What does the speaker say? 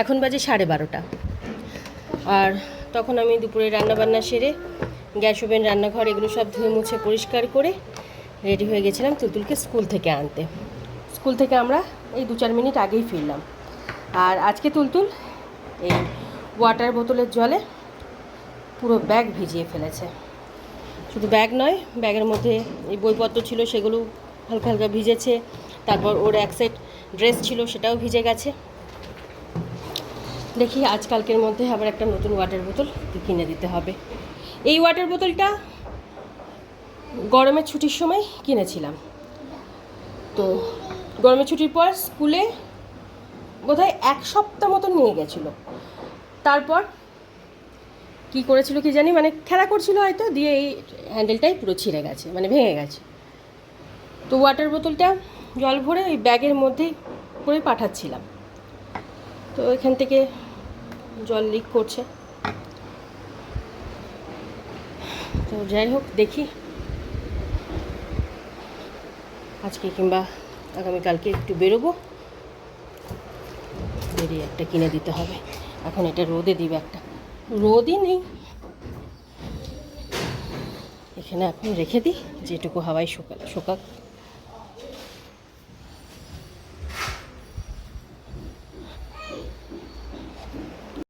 এখন বাজে সাড়ে বারোটা। আর তখন আমি দুপুরে রান্নাবান্না সেরে গ্যাস ওভেন, রান্নাঘর এগুলো সব ধুয়ে মুছে পরিষ্কার করে রেডি হয়ে গেছিলাম তুলতুলকে স্কুল থেকে আনতে। স্কুল থেকে আমরা এই দু চার মিনিট আগেই ফিরলাম। আর আজকে তুলতুল এই ওয়াটার বোতলের জলে পুরো ব্যাগ ভিজিয়ে ফেলেছে। শুধু ব্যাগ নয় ব্যাগের মধ্যে এই বইপত্র ছিল সেগুলো হালকা হালকা ভিজেছে। তারপর ওর এক সেট ড্রেস ছিল সেটাও ভিজে গেছে। দেখি আজকালকের মধ্যে আবার একটা নতুন ওয়াটার বোতল কিনে দিতে হবে। এই ওয়াটার বোতলটা গরমের ছুটির সময় কিনেছিলাম। তো গরমের ছুটির পর স্কুলে বোধহয় এক সপ্তাহ মতো নিয়ে গেছিল। তারপর কি করেছিল কি জানি মানে খেলা করছিল হয়তো, দিয়ে এই হ্যান্ডেলটাই পুরো ছিঁড়ে গেছে মানে ভেঙে গেছে। তো ওয়াটার বোতলটা জল ভরে ওই ব্যাগের মধ্যে করে পাঠাচ্ছিলাম। তো এখান থেকে জল লিক করছে। তো যাই হোক, দেখি। আজকে কিংবা আগামীকালকে একটু বেরোবো। বেরিয়ে একটা কিনে দিতে হবে। এখন এটা রোদে দিবে একটা। রোদই নেই। এখানে এখন রেখে দিই, যেটুকু হাওয়ায় শুকাল শোকাক।